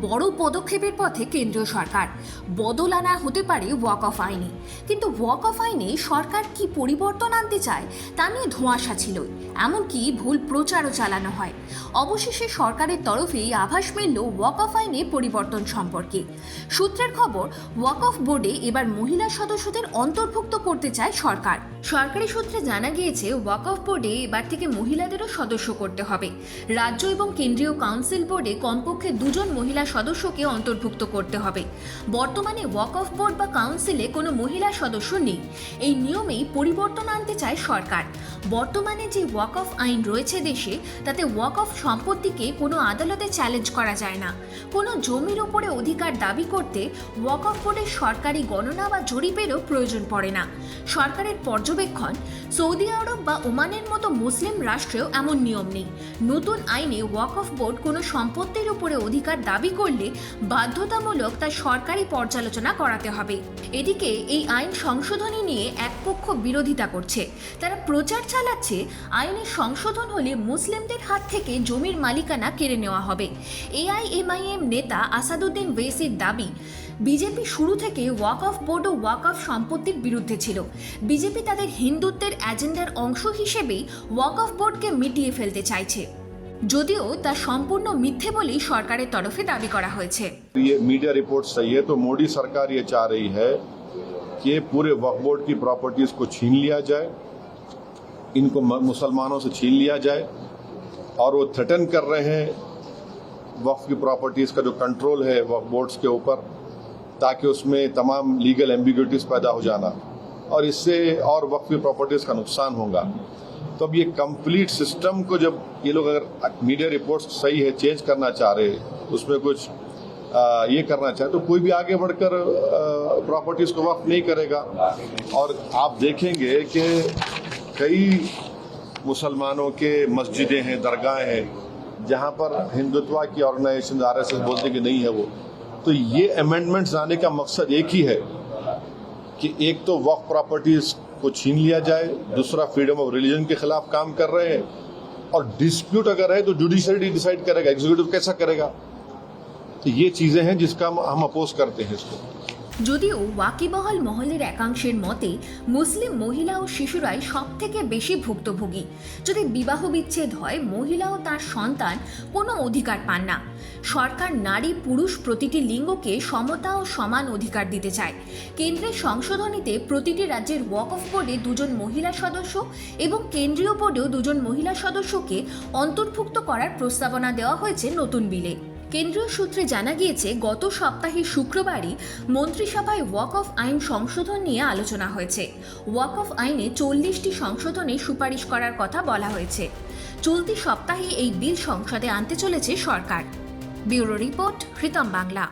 বড় পদক্ষেপের পথে কেন্দ্রীয় সরকার। বদল আনা হতে পারে ওয়াক অফ আইনে। কিন্তু ওয়াক অফ আইনে সরকার কি পরিবর্তন আনতে চায়, তা নিয়ে ধোঁয়াশা ছিল এমনকি ভুল প্রচারও চালানো হয়। অবশেষে সরকারের তরফেই আভাস মিলল ওয়াক অফ আইনে পরিবর্তন সম্পর্কে। সূত্রের খবর, ওয়াক অফ বোর্ডে এবার মহিলা সদস্যদের অন্তর্ভুক্ত করতে চায় সরকার। সরকারি সূত্রে জানা গিয়েছে, ওয়াক অফ বোর্ডে এবার থেকে মহিলাদেরও সদস্য করতে হবে। রাজ্য এবং কেন্দ্রীয় কাউন্সিল বোর্ডে কমপক্ষে দুজন মহিলা সদস্যকে অন্তর্ভুক্ত করতে হবে। বর্তমানে ওয়াক অফ বোর্ড বা কাউন্সিলে কোনো মহিলা সদস্য নেই। এই নিয়মেই পরিবর্তন আনতে চায় সরকার। বর্তমানে যে ওয়াক অফ আইন রয়েছে দেশে, তাতে ওয়াক অফ সম্পত্তিকে কোনো আদালতে চ্যালেঞ্জ করা যায় না। কোনো জমির ওপরে অধিকার দাবি করতে ওয়াক অফ বোর্ডের সরকারি গণনা বা জরিপেরও প্রয়োজন পড়ে না। সরকারের পর্যবেক্ষণ, সৌদি আরব বা ওমানের মতো মুসলিম রাষ্ট্রেও এমন নিয়ম নেই। নতুন আইনে ওয়াক অফ বোর্ড কোনো সম্পত্তির উপরে অধিকার দাবি করলে বাধ্যতামূলক তা সরকারি পর্যালোচনা করাতে হবে। এদিকে এই আইন সংশোধনী নিয়ে এক পক্ষ বিরোধিতা করছে। তারা প্রচার চালাচ্ছে আইনের সংশোধন হলে মুসলিমদের হাত থেকে জমির মালিকানা কেড়ে নেওয়া হবে। এআইএমআইএম নেতা আসাদুদ্দিন ওয়েসির দাবি, বিজেপি শুরু থেকে ওয়াক অফ বোর্ড ও ওয়াক অফ সম্পত্তির বিরুদ্ধে ছিল। বিজেপি তাদের হিন্দুত্বের অ্যাজেন্ডার অংশ হিসেবেই ওয়াক অফ বোর্ডকে মিটিয়ে ফেলতে চাইছে। যদিও তা সম্পূর্ণ মিথ্যে বলেই সরকারের তরফে দাবি করা হয়েছে ये मीडिया रिपोर्ट सही है तो मोदी सरकार ये चाह रही है कि पूरे वक्फ बोर्ड की प्रॉपर्टीज को छीन लिया जाए इनको म- मुसलमानों से छीन लिया जाए और वो थ्रेटन कर रहे हैं वक्फ की प्रॉपर्टीज का जो कंट्रोल है वक्फ बोर्ड्स के ऊपर ताकि उसमें तमाम लीगल एम्बिग्यूटीज पैदा हो जाना और इससे और वक्त की प्रॉपर्टीज़ का नुकसान होगा। तो अब ये कंप्लीट सिस्टम को जब ये लोग अगर मीडिया रिपोर्ट्स सही है चेंज करना चाह रहे उसमें कुछ आ, ये करना चाहे तो कोई भी आगे बढ़कर प्रॉपर्टीज़ को वक्त नहीं करेगा। और आप देखेंगे कि कई मुसलमानों के मस्जिदें हैं दरगाहें हैं जहाँ पर हिंदुत्व की ऑर्गेनाइजेशन आर एस बोलते कि नहीं है वो। तो ये अमेंडमेंट्स आने का मकसद एक ही है। कि एक तो वक्फ प्रॉपर्टीज़ को छीन लिया जाए, दूसरा फ्रीडम ऑफ़ रिलीजन के खिलाफ काम कर रहे हैं, और डिस्प्यूट अगर है तो जुडिशरी डिसाइड करेगा एग्जीक्यूटिव कैसा करेगा? तो ये चीज़ें हैं जिसका हम- हम अपोज करते हैं इसको। যদিও ওয়াকিবহাল মহলের একাংশের মতে, মুসলিম মহিলা ও শিশুরাই সব থেকে বেশি ভুক্তভোগী। যদি বিবাহ বিচ্ছেদ হয়, মহিলা ও তার সন্তান কোনো অধিকার পান না। সরকার নারী পুরুষ প্রতিটি লিঙ্গকে সমতা ও সমান অধিকার দিতে চায়। কেন্দ্রের সংশোধনীতে প্রতিটি রাজ্যের ওয়াক অফ বোর্ডে দুজন মহিলা সদস্য এবং কেন্দ্রীয় বোর্ডেও দুজন মহিলা সদস্যকে অন্তর্ভুক্ত করার প্রস্তাবনা দেওয়া হয়েছে নতুন বিলে। কেন্দ্রীয় সূত্রে জানা গিয়েছে, গত সপ্তাহে শুক্রবারই মন্ত্রিসভায় ওয়াক অফ আইন সংশোধন নিয়ে আলোচনা হয়েছে। ওয়াক অফ আইনে চল্লিশটি সংশোধনে সুপারিশ করার কথা বলা হয়েছে। চলতি সপ্তাহে এই বিল সংসদে আনতে চলেছে সরকার। Bureau report, Pritam Bangla.